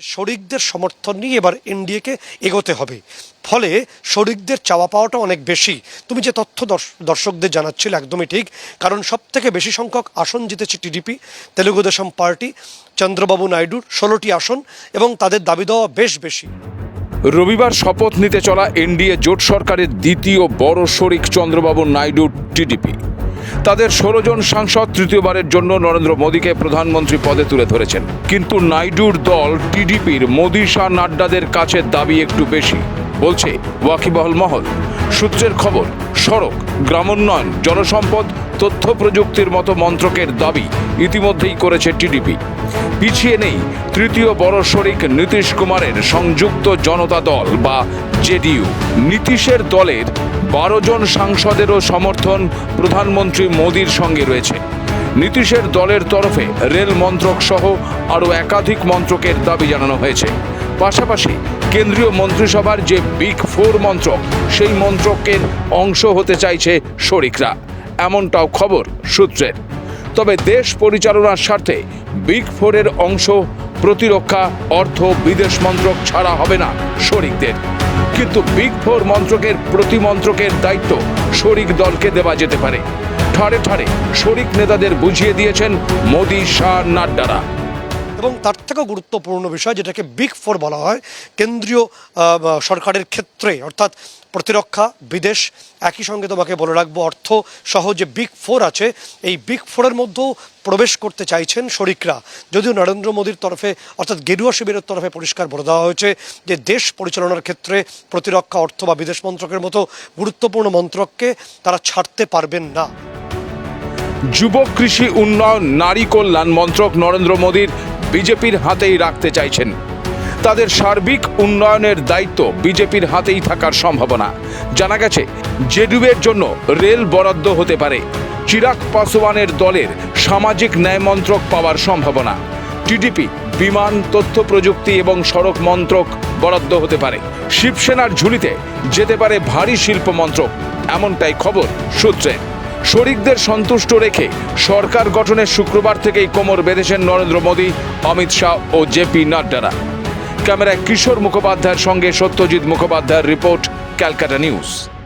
শরিকদের সমর্থন নিয়ে এবার এনডিএকে এগোতে হবে। ফলে শরিকদের চাওয়া পাওয়াটা অনেক বেশি। তুমি যে তথ্য দর্শ- দর্শকদের জানাচ্ছিলে একদমই ঠিক। কারণ সব থেকে বেশি সংখ্যক আসন জিতেছে টিডিপি, তেলুগু দেশম পার্টি, চন্দ্রবাবু নাইডুর ষোলোটি আসন এবং তাদের দাবি দেওয়া বেশ বেশি। রবিবার শপথ নিতে চলা এনডিএ জোট সরকারের দ্বিতীয় বড় শরিক চন্দ্রবাবু নাইডু টিডিপি। তাদের ষোলো জন সাংসদ তৃতীয়বারের জন্য নরেন্দ্র মোদীকে প্রধানমন্ত্রী পদে তুলে ধরেছেন। কিন্তু নাইডুর দল টিডিপির মোদী শাহ নাড্ডাদের কাছে দাবি একটু বেশি, বলছে ওয়াকিবহল মহল। সূত্রের খবর, সড়ক, গ্রামোন্নয়ন, জনসম্পদ, তথ্য প্রযুক্তির মতো মন্ত্রকের দাবি ইতিমধ্যেই করেছে টিডিপি। পিছিয়ে নেই তৃতীয় বড় শরিক নীতিশ কুমারের সংযুক্ত জনতা দল বা জেডিইউ। নীতিশের দলের বারো জন সাংসদেরও সমর্থন প্রধানমন্ত্রী মোদীর সঙ্গে রয়েছে। নীতিশের দলের তরফে রেল মন্ত্রক সহ আরও একাধিক মন্ত্রকের দাবি জানানো হয়েছে। পাশাপাশি কেন্দ্রীয় মন্ত্রিসভার যে বিগ ফোর মন্ত্রক, সেই মন্ত্রকের অংশ হতে চাইছে শরিকরা। এমনটাও খবর সূত্রের। তবে দেশ পরিচালনার স্বার্থে বিগ ফোরের অংশ প্রতিরক্ষা, অর্থ, বিদেশ মন্ত্রক ছাড়া হবে না শরিকদের। কিন্তু বিগ ফোর মন্ত্রকের প্রতিমন্ত্রকের দায়িত্ব শরিক দলকে দেওয়া যেতে পারে। ঠাড়ে ঠাড়ে শরিক নেতাদের বুঝিয়ে দিয়েছেন মোদী শাহ নাড্ডারা। এবং তার থেকেও গুরুত্বপূর্ণ বিষয় যেটাকে বিগ ফোর বলা হয়, কেন্দ্রীয় সরকারের ক্ষেত্রে, অর্থাৎ প্রতিরক্ষা, বিদেশ, একই সঙ্গে তোমাকে বলে রাখব, অর্থ সহ যে বিগ ফোর আছে, এই বিগ ফোরের মধ্যেও প্রবেশ করতে চাইছেন শরিকরা। যদিও নরেন্দ্র মোদীর তরফে, অর্থাৎ গেরুয়া শিবিরের তরফে পরিষ্কার বলে দেওয়া হয়েছে যে দেশ পরিচালনার ক্ষেত্রে প্রতিরক্ষা, অর্থ বা বিদেশ মন্ত্রকের মতো গুরুত্বপূর্ণ মন্ত্রককে তারা ছাড়তে পারবেন না। যুব কৃষি উন্নয়ন, নারী কল্যাণ মন্ত্রক নরেন্দ্র মোদীর বিজেপির হাতেই রাখতে চাইছেন। তাদের সার্বিক উন্নয়নের দায়িত্ব বিজেপির হাতেই থাকার সম্ভাবনা। জানা গেছে জেডিউয়ের জন্য রেল বরাদ্দ হতে পারে। চিরাগ পাসওয়ানের দলের সামাজিক ন্যায় মন্ত্রক পাওয়ার সম্ভাবনা। টিডিপি, বিমান, তথ্য প্রযুক্তি এবং সড়ক মন্ত্রক বরাদ্দ হতে পারে। শিবসেনার ঝুলিতে যেতে পারে ভারী শিল্প মন্ত্রক, এমনটাই খবর সূত্রে। শরিকদের সন্তুষ্ট রেখে সরকার গঠনের শুক্রবার থেকেই কোমর বেঁধেছেন নরেন্দ্র মোদী, অমিত শাহ ও জেপি নাড্ডারা ক্যামেরায় কিশোর মুখোপাধ্যায়ের সঙ্গে সত্যজিৎ মুখোপাধ্যায়ের রিপোর্ট, ক্যালকাটা নিউজ।